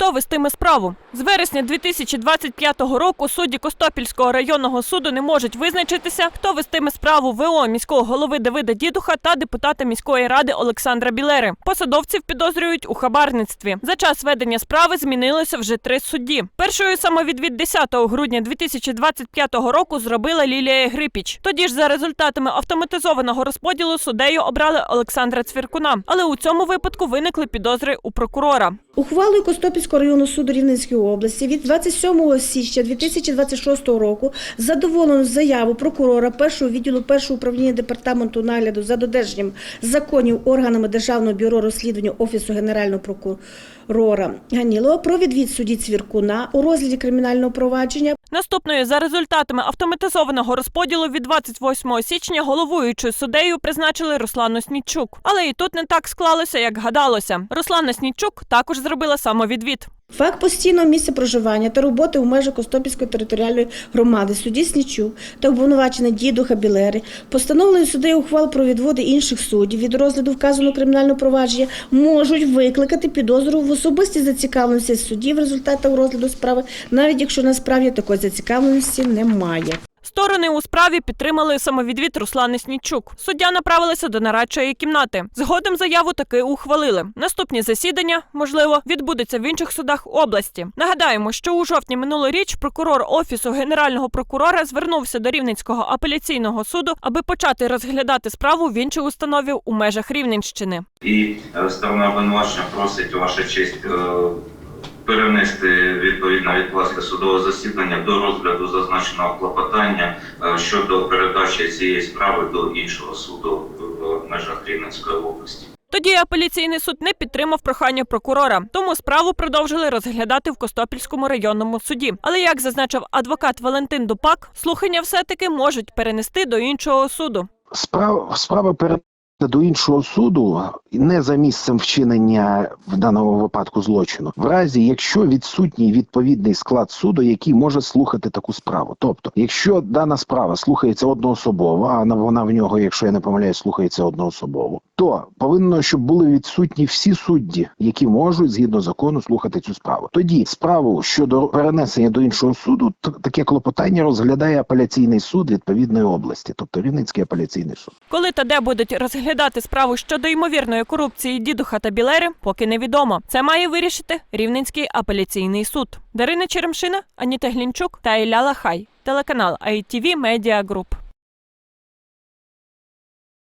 Хто вестиме справу? З вересня 2025 року судді Костопільського районного суду не можуть визначитися, хто вестиме справу ВО міського голови Давида Дідуха та депутата міської ради Олександра Білери. Посадовців підозрюють у хабарництві. За час ведення справи змінилося вже три судді. Першою самовідвід 10 грудня 2025 року зробила Лілія Грипіч. Тоді ж за результатами автоматизованого розподілу суддею обрали Олександра Цвіркуна. Але у цьому випадку виникли підозри у прокурора. Ухвалою Костопільського районного суду Рівненської області від 27 січня 2026 року задоволено заяву прокурора першого відділу першого управління департаменту нагляду за додержанням законів органами Державного бюро розслідування Офісу Генерального прокурора Ганілова про відвід судді Цвіркуна у розгляді кримінального провадження Наступною за результатами автоматизованого розподілу від 28 січня головуючою суддею призначили Руслану Снічук. Але і тут не так склалося, як гадалося. Руслана Снічук також зробила самовідвід. Факт постійного місця проживання та роботи у межах Костопільської територіальної громади судді Снічук та обвинувачений дідуха Білери, постановлені суддею ухвал про відводи інших суддів від розгляду вказаного кримінального провадження можуть викликати підозру в особистій зацікавленості судді в результатах розгляду справи, навіть якщо насправді такої зацікавленості немає. Сторони у справі підтримали самовідвід Руслани Снічук. Суддя направилася до нарадчої кімнати. Згодом заяву таки ухвалили. Наступні засідання, можливо, відбудеться в інших судах області. Нагадаємо, що у жовтні минулоріч прокурор офісу генерального прокурора звернувся до Рівненського апеляційного суду, аби почати розглядати справу в іншій установі у межах Рівненщини. І сторона обвинувачення просить ваша честь е, перенести відповідно відкласти судове засідання до розгляду зазначеного клопотання е, щодо передачі цієї справи до іншого суду в межах Рівненської області. Тоді апеляційний суд не підтримав прохання прокурора, тому справу продовжили розглядати в Костопільському районному суді. Але як зазначив адвокат Валентин Дупак, слухання все-таки можуть перенести до іншого суду. Справа, справа до іншого суду не за місцем вчинення в даному випадку злочину, в разі якщо відсутній відповідний склад суду, який може слухати таку справу. Тобто, якщо дана справа слухається одноособово, а на- вона в нього, якщо я не помиляюсь, слухається одноособово, то повинно, щоб були відсутні всі судді, які можуть згідно закону слухати цю справу. Тоді справу щодо перенесення до іншого суду, таке клопотання розглядає апеляційний суд відповідної області, тобто Рівненський апеляційний суд. Коли та де будуть розглядати справу щодо ймовірної корупції дідуха та білери, поки невідомо. Це має вирішити Рівненський апеляційний суд. Дарина Черемшина, Аніта Глінчук та Ілля Лахай. Телеканал ITV Media Group.